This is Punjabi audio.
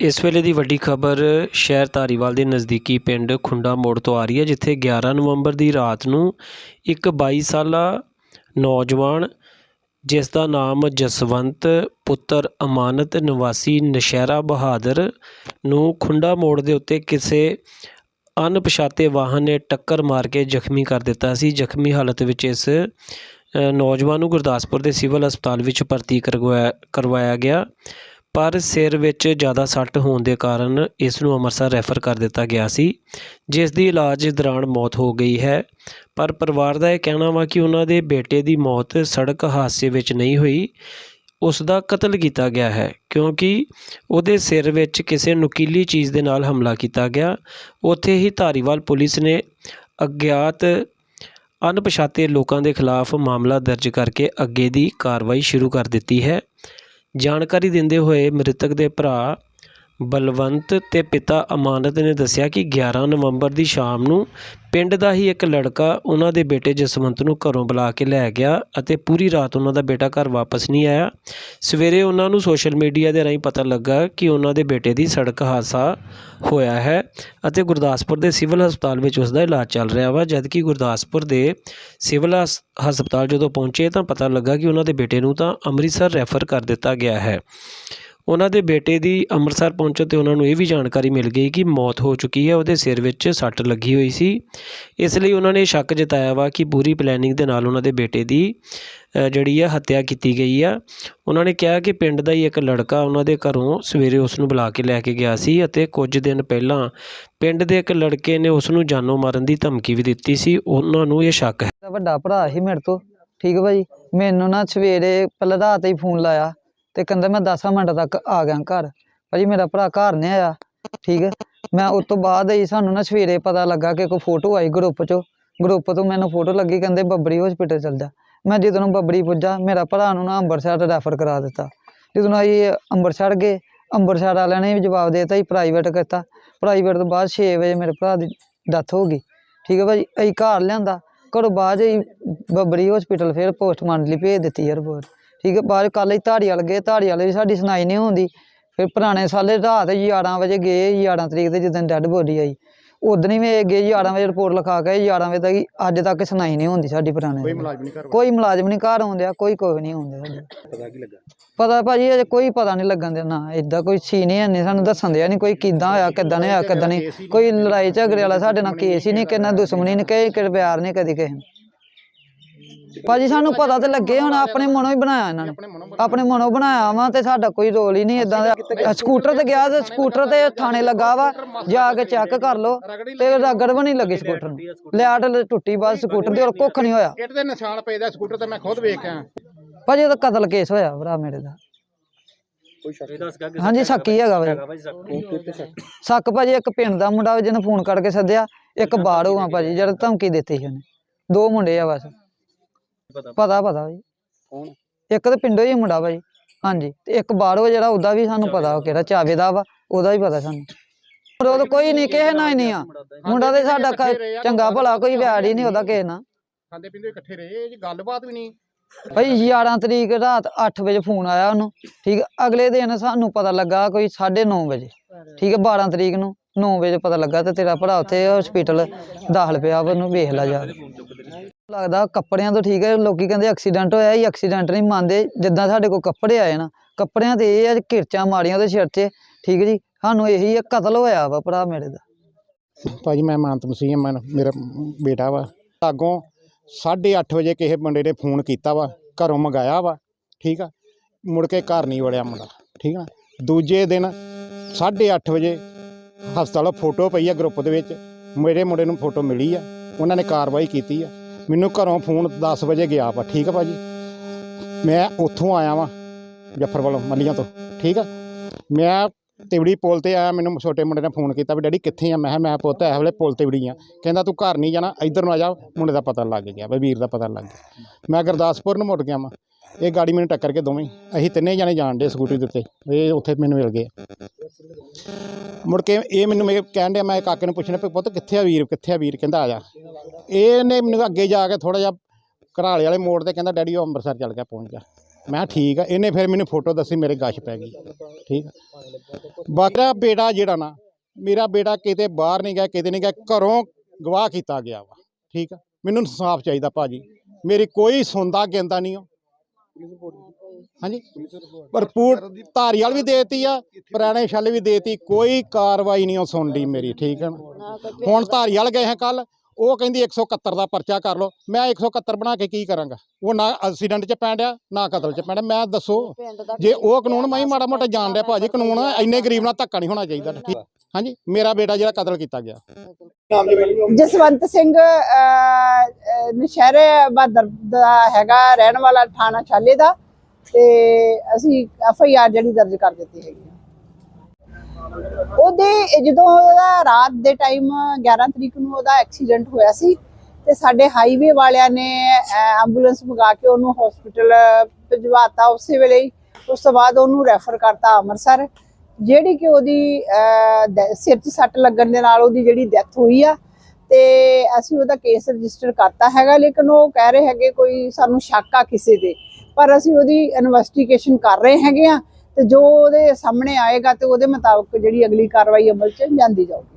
ਇਸ ਵੇਲੇ ਦੀ ਵੱਡੀ ਖਬਰ ਸ਼ਹਿਰ ਧਾਰੀਵਾਲ ਦੇ ਨਜ਼ਦੀਕੀ ਪਿੰਡ ਖੁੰਡਾ ਮੋੜ ਤੋਂ ਆ ਰਹੀ ਹੈ, ਜਿੱਥੇ 11 ਨਵੰਬਰ ਦੀ ਰਾਤ ਨੂੰ ਇੱਕ 22 ਸਾਲਾ ਨੌਜਵਾਨ, ਜਿਸ ਦਾ ਨਾਮ ਜਸਵੰਤ ਪੁੱਤਰ ਅਮਾਨਤ ਨਿਵਾਸੀ ਨਸ਼ਹਿਰਾ ਬਹਾਦਰ ਨੂੰ ਖੁੰਡਾ ਮੋੜ ਦੇ ਉੱਤੇ ਕਿਸੇ ਅਣਪਛਾਤੇ ਵਾਹਨ ਨੇ ਟੱਕਰ ਮਾਰ ਕੇ ਜ਼ਖਮੀ ਕਰ ਦਿੱਤਾ ਸੀ। ਜ਼ਖਮੀ ਹਾਲਤ ਵਿੱਚ ਇਸ ਨੌਜਵਾਨ ਨੂੰ ਗੁਰਦਾਸਪੁਰ ਦੇ ਸਿਵਲ ਹਸਪਤਾਲ ਵਿੱਚ ਭਰਤੀ ਕਰਵਾਇਆ ਕਰਵਾਇਆ ਗਿਆ। ਪਰ ਸਿਰ ਵਿੱਚ ਜ਼ਿਆਦਾ ਸੱਟ ਹੋਣ ਦੇ ਕਾਰਨ ਇਸ ਨੂੰ ਅੰਮ੍ਰਿਤਸਰ ਰੈਫਰ ਕਰ ਦਿੱਤਾ ਗਿਆ ਸੀ, ਜਿਸ ਦੀ ਇਲਾਜ ਦੌਰਾਨ ਮੌਤ ਹੋ ਗਈ ਹੈ। ਪਰ ਪਰਿਵਾਰ ਦਾ ਇਹ ਕਹਿਣਾ ਵਾ ਕਿ ਉਹਨਾਂ ਦੇ ਬੇਟੇ ਦੀ ਮੌਤ ਸੜਕ ਹਾਦਸੇ ਵਿੱਚ ਨਹੀਂ ਹੋਈ, ਉਸ ਦਾ ਕਤਲ ਕੀਤਾ ਗਿਆ ਹੈ, ਕਿਉਂਕਿ ਉਹਦੇ ਸਿਰ ਵਿੱਚ ਕਿਸੇ ਨੁਕੀਲੀ ਚੀਜ਼ ਦੇ ਨਾਲ ਹਮਲਾ ਕੀਤਾ ਗਿਆ। ਉੱਥੇ ਹੀ ਧਾਰੀਵਾਲ ਪੁਲਿਸ ਨੇ ਅਗਿਆਤ ਅਣਪਛਾਤੇ ਲੋਕਾਂ ਦੇ ਖਿਲਾਫ ਮਾਮਲਾ ਦਰਜ ਕਰਕੇ ਅੱਗੇ ਦੀ ਕਾਰਵਾਈ ਸ਼ੁਰੂ ਕਰ ਦਿੱਤੀ ਹੈ। ਜਾਣਕਾਰੀ ਦਿੰਦੇ ਹੋਏ ਮ੍ਰਿਤਕ ਦੇ ਭਰਾ ਬਲਵੰਤ ਅਤੇ ਪਿਤਾ ਅਮਾਨਤ ਨੇ ਦੱਸਿਆ ਕਿ 11 ਨਵੰਬਰ ਦੀ ਸ਼ਾਮ ਨੂੰ ਪਿੰਡ ਦਾ ਹੀ ਇੱਕ ਲੜਕਾ ਉਹਨਾਂ ਦੇ ਬੇਟੇ ਜਸਵੰਤ ਨੂੰ ਘਰੋਂ ਬੁਲਾ ਕੇ ਲੈ ਗਿਆ ਅਤੇ ਪੂਰੀ ਰਾਤ ਉਹਨਾਂ ਦਾ ਬੇਟਾ ਘਰ ਵਾਪਸ ਨਹੀਂ ਆਇਆ। ਸਵੇਰੇ ਉਹਨਾਂ ਨੂੰ ਸੋਸ਼ਲ ਮੀਡੀਆ ਦੇ ਰਾਹੀਂ ਪਤਾ ਲੱਗਾ ਕਿ ਉਹਨਾਂ ਦੇ ਬੇਟੇ ਦੀ ਸੜਕ ਹਾਦਸਾ ਹੋਇਆ ਹੈ ਅਤੇ ਗੁਰਦਾਸਪੁਰ ਦੇ ਸਿਵਲ ਹਸਪਤਾਲ ਵਿੱਚ ਉਸ ਦਾ ਇਲਾਜ ਚੱਲ ਰਿਹਾ ਵਾ। ਜਦਕਿ ਗੁਰਦਾਸਪੁਰ ਦੇ ਸਿਵਲ ਹਸ- ਹਸਪਤਾਲ ਜਦੋਂ ਪਹੁੰਚੇ ਤਾਂ ਪਤਾ ਲੱਗਾ ਕਿ ਉਹਨਾਂ ਦੇ ਬੇਟੇ ਨੂੰ ਤਾਂ ਅੰਮ੍ਰਿਤਸਰ ਰੈਫਰ ਕਰ ਦਿੱਤਾ ਗਿਆ ਹੈ। ਉਹਨਾਂ ਦੇ ਬੇਟੇ ਦੀ ਅੰਮ੍ਰਿਤਸਰ ਪਹੁੰਚਣ ਤੇ ਉਹਨਾਂ ਨੂੰ ਇਹ ਵੀ ਜਾਣਕਾਰੀ ਮਿਲ ਗਈ ਕਿ ਮੌਤ ਹੋ ਚੁੱਕੀ ਹੈ, ਉਹਦੇ ਸਿਰ ਵਿੱਚ ਸੱਟ ਲੱਗੀ ਹੋਈ ਸੀ। ਇਸ ਲਈ ਉਹਨਾਂ ਨੇ ਸ਼ੱਕ ਜਤਾਇਆ ਵਾ ਕਿ ਪੂਰੀ ਪਲੈਨਿੰਗ ਦੇ ਨਾਲ ਉਹਨਾਂ ਦੇ ਬੇਟੇ ਦੀ ਜਿਹੜੀ ਆ, ਹੱਤਿਆ ਕੀਤੀ ਗਈ ਆ। ਉਹਨਾਂ ਨੇ ਕਿਹਾ ਕਿ ਪਿੰਡ ਦਾ ਹੀ ਇੱਕ ਲੜਕਾ ਉਹਨਾਂ ਦੇ ਘਰੋਂ ਸਵੇਰੇ ਉਸ ਨੂੰ ਬੁਲਾ ਕੇ ਲੈ ਕੇ ਗਿਆ ਸੀ ਅਤੇ ਕੁਝ ਦਿਨ ਪਹਿਲਾਂ ਪਿੰਡ ਦੇ ਇੱਕ ਲੜਕੇ ਨੇ ਉਸ ਨੂੰ ਜਾਨੋਂ ਮਾਰਨ ਦੀ ਧਮਕੀ ਵੀ ਦਿੱਤੀ ਸੀ। ਉਹਨਾਂ ਨੂੰ ਇਹ ਸ਼ੱਕ ਹੈ। ਵੱਡਾ ਭਰਾ ਸੀ ਮੇਰੇ ਤੋਂ। ਠੀਕ ਹੈ ਭਾਜੀ। ਮੈਨੂੰ ਨਾ ਸਵੇਰੇ ਪਹਿਲਾਂ ਰਾਤ ਹੀ ਫੋਨ ਲਾਇਆ। ਤੇ ਕਹਿੰਦਾ ਮੈਂ 10 ਮਿੰਟ ਤੱਕ ਆ ਗਿਆ ਘਰ। ਭਾਜੀ ਮੇਰਾ ਭਰਾ ਘਰ ਨਹੀਂ ਆਇਆ, ਠੀਕ ਹੈ? ਮੈਂ ਉਸ ਤੋਂ ਬਾਅਦ ਹੀ ਸਾਨੂੰ ਨਾ ਸਵੇਰੇ ਪਤਾ ਲੱਗਾ ਕਿ ਕੋਈ ਫੋਟੋ ਆਈ ਗਰੁੱਪ 'ਚੋਂ। ਗਰੁੱਪ ਤੋਂ ਮੈਨੂੰ ਫੋਟੋ ਲੱਗੀ, ਕਹਿੰਦੇ ਬੱਬਰੀ ਹਸਪੀਟਲ ਚੱਲ ਜਾ ਮੈਂ ਜਦੋਂ ਬੱਬਰੀ ਪੁੱਜਾ, ਮੇਰਾ ਭਰਾ ਨੂੰ ਨਾ ਅੰਮ੍ਰਿਤਸਰ ਰੈਫਰ ਕਰਾ ਦਿੱਤਾ। ਜਦੋਂ ਅਸੀਂ ਅੰਮ੍ਰਿਤਸਰ ਗਏ ਅੰਮ੍ਰਿਤਸਰ ਵਾਲਿਆਂ ਨੇ ਵੀ ਜਵਾਬ ਦੇ ਦਿੱਤਾ ਜੀ ਪ੍ਰਾਈਵੇਟ ਕੀਤਾ। ਪ੍ਰਾਈਵੇਟ ਤੋਂ ਬਾਅਦ 6 ਵਜੇ ਮੇਰੇ ਭਰਾ ਦੀ ਡੈਥ ਹੋ ਗਈ। ਠੀਕ ਹੈ ਭਾਜੀ? ਅਸੀਂ ਘਰ ਲਿਆਂਦਾ। ਘਰੋਂ ਬਾਅਦ ਹੀ ਬੱਬਰੀ ਹਸਪੀਟਲ ਫਿਰ ਪੋਸਟਮਾਰਟਮ ਲਈ ਭੇਜ ਦਿੱਤੀ ਹੈ ਰਿਪੋਰਟ ਠੀਕ ਹੈ ਬਾਅਦ ਕੱਲ੍ਹ ਹੀ ਧਾੜੀ ਵਾਲ ਗਏ ਧਾੜੀ ਵਾਲੇ ਵੀ ਸਾਡੀ ਸੁਣਾਈ ਨਹੀਂ ਹੁੰਦੀ। ਫਿਰ ਪੁਰਾਣੇ ਸਾਲੇ ਰਾਤ 11 ਵਜੇ ਗਏ 11 ਤਰੀਕ ਤੇ ਜਿੱਦਣ ਡੈੱਡ ਬੋਡੀ ਆਈ। ਉਦਣ ਹੀ ਵੇ ਗਏ 11 ਵਜੇ ਰਿਪੋਰਟ ਲਿਖਾ ਕੇ 11 ਵਜੇ ਤੱਕ ਅੱਜ ਤੱਕ ਸੁਣਾਈ ਨਹੀਂ ਹੁੰਦੀ ਸਾਡੀ ਪੁਰਾਣੇ ਕੋਈ। ਮੁਲਾਜ਼ਮ ਨਹੀਂ ਘਰ ਕੋਈ ਮੁਲਾਜ਼ਮ ਨਹੀਂ ਘਰ ਆਉਂਦਿਆ ਕੋਈ ਕੋਈ ਨਹੀਂ ਆਉਂਦਾ ਪਤਾ ਕੀ ਲੱਗਾ? ਪਤਾ ਭਾਜੀ ਅਜੇ ਕੋਈ ਪਤਾ ਨਹੀਂ ਲੱਗਣ ਦਿਆ ਨਾ ਇਦਾਂ ਕੋਈ ਸੀ ਨਹੀਂ ਨਹੀਂ ਸਾਨੂੰ ਦੱਸਣ ਦਿਆ ਨਹੀਂ ਕੋਈ ਕਿੱਦਾਂ ਹੋਇਆ ਕਿੱਦਾਂ ਨਹੀਂ ਹੋਇਆ ਕਿੱਦਾਂ ਨਹੀਂ। ਕੋਈ ਲੜਾਈ ਝਗੜੇ ਵਾਲਾ ਸਾਡੇ ਨਾਲ ਕੇਸ ਹੀ ਨਹੀਂ ਕਿੰਨਾ ਦੁਸ਼ਮਣੀ ਨਹੀਂ ਕਹੇ ਕਿ ਪਿਆਰ ਨਹੀਂ ਕਦੀ ਕਿਸੇ ਨੂੰ। ਭਾਜੀ ਸਾਨੂੰ ਪਤਾ ਤੇ ਲੱਗੇ ਹੁਣ ਆਪਣੇ ਮਨੋਂ ਹੀ ਬਣਾਇਆ ਇਹਨਾਂ ਨੇ। ਆਪਣੇ ਮਨੋਂ ਬਣਾਇਆ। ਵਾ ਤੇ ਸਾਡਾ ਕੋਈ ਰੋਲ ਹੀ ਨਹੀਂ ਇਦਾਂ ਦਾ। ਸਕੂਟਰ ਤੇ ਗਿਆ ਤੇ ਸਕੂਟਰ ਤੇ ਥਾਣੇ ਲੱਗਾ ਵਾ। ਜਾ ਕੇ ਚੈੱਕ ਕਰ ਲਓ। ਤੇ ਰਗੜ ਵੀ ਨਹੀਂ ਲੱਗੀ ਸਕੂਟਰ ਨੂੰ। ਲੈਟ ਟੁੱਟੀ ਬਾਅਦ ਸਕੂਟਰ ਦੀ ਹੋਰ ਕੁੱਖ ਨਹੀਂ ਹੋਇਆ। ਇੱਟ ਦੇ ਨਿਸ਼ਾਨ ਪਏ ਦਾ ਸਕੂਟਰ ਤੇ ਮੈਂ ਖੁਦ ਵੇਖਿਆ। ਭਾਜੀ ਉਹਦਾ ਕਤਲ ਕੇਸ ਹੋਇਆ ਭਰਾ ਮੇਰੇ ਦਾ। ਕੋਈ ਸ਼ੱਕ ਹਾਂਜੀ ਸ਼ੱਕੀ ਹੈਗਾ ਭਾਜੀ ਸ਼ੱਕ ਭਾਜੀ ਇੱਕ ਪਿੰਡ ਦਾ ਮੁੰਡਾ ਵਾ ਜਿਹਨੇ ਫੋਨ ਕਰਕੇ ਸੱਦਿਆ। ਇੱਕ ਬਾਹਰੋਂ ਆ ਭਾਜੀ ਜਿਹੜਾ ਧਮਕੀ ਦਿੱਤੀ ਸੀ ਉਹਨੇ। ਦੋ ਮੁੰਡੇ ਆ ਬਸ। ਪਤਾ। ਪਤਾ ਕੌਣ? ਇੱਕ ਤਾਂ ਪਿੰਡੋਂ ਹੀ ਮੁੰਡਾ ਭਾਜੀ ਹਾਂਜੀ ਤੇ ਇੱਕ ਬਾਹਰੋਂ ਜਿਹੜਾ ਉਹਦਾ ਵੀ ਸਾਨੂੰ ਪਤਾ ਉਹ ਕਿਹੜਾ ਚਾਵੇ ਦਾ ਵਾ ਉਹਦਾ ਵੀ ਪਤਾ ਸਾਨੂੰ। ਪਰ ਉਹ ਤਾਂ ਕੋਈ ਨਹੀਂ ਕਿਸੇ ਨਾਲ ਹੀ ਨਹੀਂ ਆ। ਮੁੰਡਾ ਤੇ ਸਾਡਾ ਚੰਗਾ ਭਲਾ ਕੋਈ ਵਿਆੜ ਹੀ ਨਹੀਂ ਉਹਦਾ ਕਿਸੇ ਨਾਲ। ਖਾਂਦੇ ਪੀਂਦੇ ਇਕੱਠੇ ਰਹੇ ਇਹ ਜੀ ਗੱਲਬਾਤ ਵੀ ਨਹੀਂ। ਭਾਈ 11 ਤਰੀਕ ਰਾਤ 8 ਵਜੇ ਫੋਨ ਆਇਆ ਉਹਨੂੰ ਠੀਕ। ਅਗਲੇ ਦਿਨ ਸਾਨੂੰ ਪਤਾ ਲੱਗਾ ਕੋਈ 9:30 ਵਜੇ ਠੀਕ ਹੈ 12 ਤਰੀਕ ਨੂੰ 9 ਵਜੇ ਪਤਾ ਲੱਗਾ ਤੇ ਤੇਰਾ ਭਰਾ ਉੱਥੇ ਹਸਪੀਟਲ ਦਾਖਲ ਪਿਆ ਵਾ, ਉਹਨੂੰ ਵੇਖ ਲੈ ਜਾ ਕੇ। ਲੱਗਦਾ ਕੱਪੜਿਆਂ ਤੋਂ ਠੀਕ ਹੈ, ਲੋਕੀ ਕਹਿੰਦੇ ਐਕਸੀਡੈਂਟ ਹੋਇਆ ਇਹ ਐਕਸੀਡੈਂਟ ਨਹੀਂ ਮੰਨਦੇ, ਜਿੱਦਾਂ ਸਾਡੇ ਕੋਲ ਕੱਪੜੇ ਆਏ ਨਾ, ਕੱਪੜਿਆਂ ਤੇ ਇਹ ਆ ਕਿਰਚਾਂ ਮਾਰੀਆਂ ਉਹਦੇ ਸਿਰ 'ਤੇ, ਠੀਕ ਹੈ ਜੀ, ਸਾਨੂੰ ਇਹੀ ਆ ਕਤਲ ਹੋਇਆ ਵਾ ਭਰਾ ਮੇਰੇ ਦਾ। ਭਾਜੀ, ਮੈਂ ਮਾਨਤ ਮਸੀਹ ਮੈਂ ਮੇਰਾ ਬੇਟਾ ਵਾ। ਅੱਗੋਂ 8:30 ਵਜੇ ਕਿਸੇ ਮੁੰਡੇ ਨੇ ਫੋਨ ਕੀਤਾ ਵਾ, ਘਰੋਂ ਮੰਗਾਇਆ ਵਾ, ਠੀਕ ਆ, ਮੁੜ ਕੇ ਘਰ ਨਹੀਂ ਵੜਿਆ ਮੁੰਡਾ, ਠੀਕ ਆ ਦੂਜੇ ਦਿਨ 8:30 ਵਜੇ ਹਸਪਤਾਲੋਂ ਫੋਟੋ ਪਈ ਆ ਗਰੁੱਪ ਦੇ ਵਿੱਚ, ਮੇਰੇ ਮੁੰਡੇ ਨੂੰ ਫੋਟੋ ਮਿਲੀ ਆ, ਉਹਨਾਂ ਨੇ ਕਾਰਵਾਈ ਕੀਤੀ ਆ। ਮੈਨੂੰ ਘਰੋਂ ਫੋਨ 10 ਵਜੇ ਗਿਆ ਵਾ, ਠੀਕ ਆ ਭਾਜੀ? ਮੈਂ ਉੱਥੋਂ ਆਇਆ ਵਾਂ, ਜੱਫਰ ਵੱਲੋਂ, ਮੱਲੀਆਂ ਤੋਂ, ਠੀਕ ਆ? ਮੈਂ ਤਿਵੜੀ ਪੁਲ ਤੇ ਆਇਆ, ਮੈਨੂੰ ਛੋਟੇ ਮੁੰਡੇ ਨੇ ਫੋਨ ਕੀਤਾ ਵੀ ਡੈਡੀ ਕਿੱਥੇ ਆ? ਮੈਂ ਕਿਹਾ, ਮੈਂ ਪੁੱਤ ਇਸ ਵੇਲੇ ਪੁਲ ਤਿਵੜੀ ਆ। ਕਹਿੰਦਾ, ਤੂੰ ਘਰ ਨਹੀਂ ਜਾਣਾ, ਇੱਧਰ ਨੂੰ ਆ ਜਾ। ਮੁੰਡੇ ਦਾ ਪਤਾ ਲੱਗ ਗਿਆ ਬਈ ਵੀਰ ਦਾ ਪਤਾ ਲੱਗ ਗਿਆ। ਮੈਂ ਗੁਰਦਾਸਪੁਰ ਨੂੰ ਮੁੜ ਗਿਆ ਵਾਂ। ਇਹ ਗਾੜੀ ਮੈਨੂੰ ਟੱਕਰ ਕੇ ਦੋਵੇਂ, ਅਸੀਂ ਤਿੰਨੇ ਜਾਣੇ ਜਾਣ ਡੇ ਸਕੂਟਰੀ ਦੇ ਉੱਤੇ, ਇਹ ਉੱਥੇ ਮੈਨੂੰ ਮਿਲ ਗਏ। ਮੁੜ ਕੇ ਇਹ ਮੈਨੂੰ ਮੇਰੇ ਕਹਿਣ ਡਿਆ, ਮੈਂ ਕਾਕੇ ਨੂੰ ਪੁੱਛਣਾ ਵੀ ਪੁੱਤ ਕਿੱਥੇ ਆ ਵੀਰ, ਕਿੱਥੇ ਆ ਵੀਰ, ਕਹਿੰਦਾ ਆ ਜਾ। ਇਹਨੇ ਮੈਨੂੰ ਅੱਗੇ ਜਾ ਕੇ ਥੋੜਾ ਜਿਹਾ ਘਰਾਲੇ ਵਾਲੇ ਮੋੜ ਤੇ ਕਹਿੰਦਾ, ਡੈਡੀ, ਉਹ ਅੰਮ੍ਰਿਤਸਰ ਚੱਲ ਗਿਆ, ਪਹੁੰਚ ਗਿਆ ਮੈਂ ਕਿਹਾ, ਠੀਕ ਆ। ਇਹਨੇ ਫਿਰ ਮੈਨੂੰ ਫੋਟੋ ਦੱਸੀ, ਮੇਰੇ ਗਸ਼ ਪੈ ਗਈ। ਠੀਕ ਆ। ਬਾਕੀ ਬੇਟਾ ਜਿਹੜਾ ਨਾ, ਮੇਰਾ ਬੇਟਾ ਕਿਤੇ ਬਾਹਰ ਨਹੀਂ ਗਿਆ, ਕਿਤੇ ਨਹੀਂ ਗਿਆ, ਘਰੋਂ ਗਵਾਹ ਕੀਤਾ ਗਿਆ ਵਾ। ਠੀਕ ਆ। ਮੈਨੂੰ ਇਨਸਾਫ ਚਾਹੀਦਾ ਭਾਜੀ। ਮੇਰੀ ਕੋਈ ਸੁਣਦਾ ਕਹਿੰਦਾ ਨਹੀਂ ਉਹ। ਹਾਂਜੀ। ਰਿਪੋਰਟ ਧਾਰੀਵਾਲ ਵੀ ਦੇਤੀ ਆ ਪੁਰਾਣੇ ਛੱਲ ਵੀ ਦੇਤੀ ਕੋਈ ਕਾਰਵਾਈ ਨਹੀਂ ਉਹ ਸੁਣਦੀ ਮੇਰੀ ਠੀਕ ਹੈ ਨਾ? ਹੁਣ ਧਾਰੀਵਾਲ ਗਏ ਹੈ ਕੱਲ ਉਹ ਕਹਿੰਦੀ 171 ਦਾ ਪਰਚਾ ਕਰ ਲਓ। ਮੈਂ 171 ਬਣਾ ਕੇ ਕੀ ਕਰਾਂਗਾ? ਉਹ ਨਾ ਐਕਸੀਡੈਂਟ 'ਚ ਪੈਂਦਿਆ ਨਾ ਕਤਲ 'ਚ ਪੈਂਦਿਆ ਮੈਂ ਦੱਸੋ ਜੇ ਉਹ ਕਾਨੂੰਨ ਮੈਂ ਹੀ ਮਾੜਾ ਮੋਟਾ ਜਾਣ ਡਿਆ ਭਾਜੀ ਕਾਨੂੰਨ ਇੰਨੇ ਗਰੀਬ ਨਾਲ ਧੱਕਾ ਨਹੀਂ ਹੋਣਾ ਚਾਹੀਦਾ। ਠੀਕ ਹਾਂਜੀ ਮੇਰਾ ਬੇਟਾ ਜਿਹੜਾ ਕਤਲ ਕੀਤਾ ਗਿਆ। ਜਸਵੰਤ ਸਿੰਘ ਅਹ, ਅਹ, ਨਸ਼ਹਿਰੇ ਬਹਾਦਰ ਦਾ ਹੈਗਾ ਰਹਿਣ ਵਾਲਾ ਥਾਣਾ ਛਾਲੇ ਦਾ। ਤੇ ਅਸੀਂ ਐਫ ਆਈ ਆਰ ਜਿਹੜੀ ਦਰਜ ਕਰ ਦਿੱਤੀ ਹੈਗੀ ਉਹਦੇ ਜਦੋਂ ਉਹਦਾ ਰਾਤ ਦੇ ਟਾਈਮ 11 ਤਰੀਕ ਨੂੰ ਉਹਦਾ ਐਕਸੀਡੈਂਟ ਹੋਇਆ ਸੀ ਤੇ ਸਾਡੇ ਹਾਈਵੇ ਵਾਲਿਆਂ ਨੇ ਐਂਬੂਲੈਂਸ ਮੰਗਾ ਕੇ ਉਹਨੂੰ ਹਸਪੀਟਲ ਭਿਜਵਾਤਾ ਉਸੇ ਵੇਲੇ ਹੀ। ਉਸ ਤੋਂ ਬਾਅਦ ਉਹਨੂੰ ਰੈਫਰ ਕਰਤਾ ਅੰਮ੍ਰਿਤਸਰ, ਜਿਹੜੀ ਕਿ ਉਹਦੀ ਸਿਰ 'ਚ ਸੱਟ ਲੱਗਣ ਦੇ ਨਾਲ ਉਹਦੀ ਜਿਹੜੀ ਡੈਥ ਹੋਈ ਆ। ਤੇ ਅਸੀਂ ਉਹਦਾ ਕੇਸ ਰਜਿਸਟਰ ਕਰਤਾ ਹੈਗਾ, ਲੇਕਿਨ ਉਹ ਕਹਿ ਰਹੇ ਹੈਗੇ ਕੋਈ ਸਾਨੂੰ ਸ਼ੱਕ ਆ ਕਿਸੇ ਦੇ। ਪਰ ਅਸੀਂ ਉਹਦੀ ਇਨਵੈਸਟੀਗੇਸ਼ਨ ਕਰ ਰਹੇ ਹੈਗੇ ਆ ਤੇ ਜੋ ਉਹਦੇ ਸਾਹਮਣੇ ਆਏਗਾ ਤੇ ਉਹਦੇ ਮੁਤਾਬਕ ਜਿਹੜੀ ਅਗਲੀ ਕਾਰਵਾਈ ਅਮਲ 'ਚ ਜਾਂਦੀ ਜਾਊਗੀ।